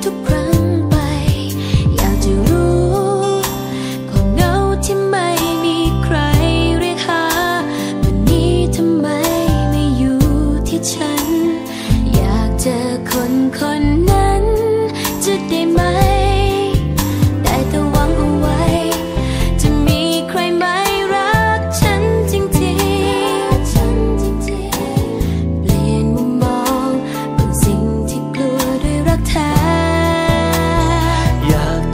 to cry.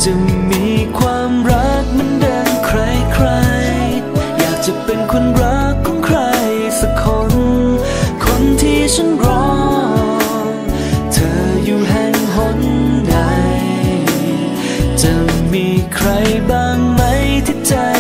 จะมีความรักมันเดินใครใคร อยากจะเป็นคนรักของใครสักคน คนที่ฉันรอ เธออยู่แห่งหนใด จะมีใครบ้างไหมที่ใจ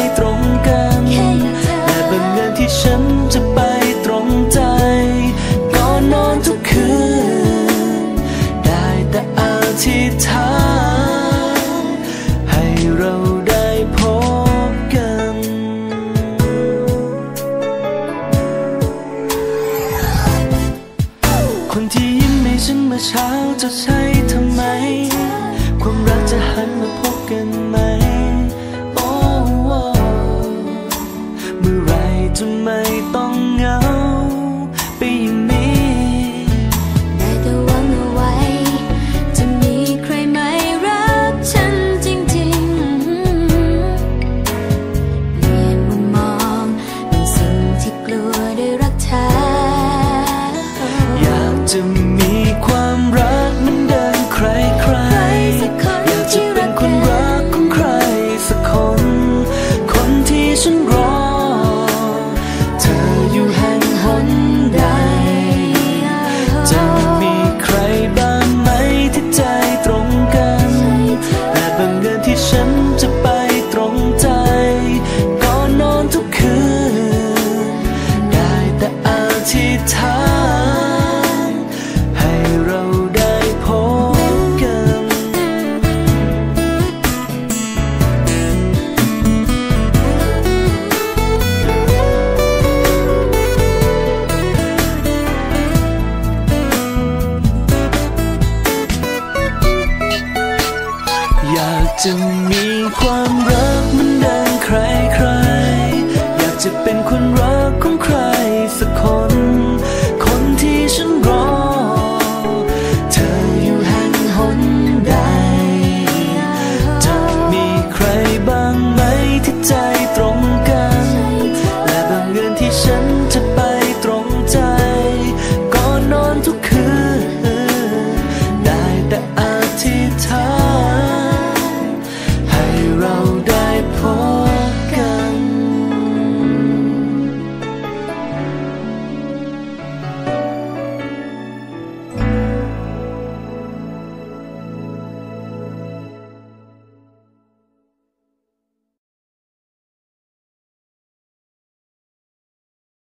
ฉันเมื่อเช้าจะใช่ทำไม ความรักจะหันมาพบกันไหม โอ้โอ้เมื่อไหรจะไม่ต้องเหงาไปอย่างนี้ได้แต่หวังเอาไว้ จะมีใครไหมรักฉันจริงๆ เปลี่ยนมุมมองเป็นสิ่งที่กลัวได้รักเธออยากจะ จะมีความรักมันได้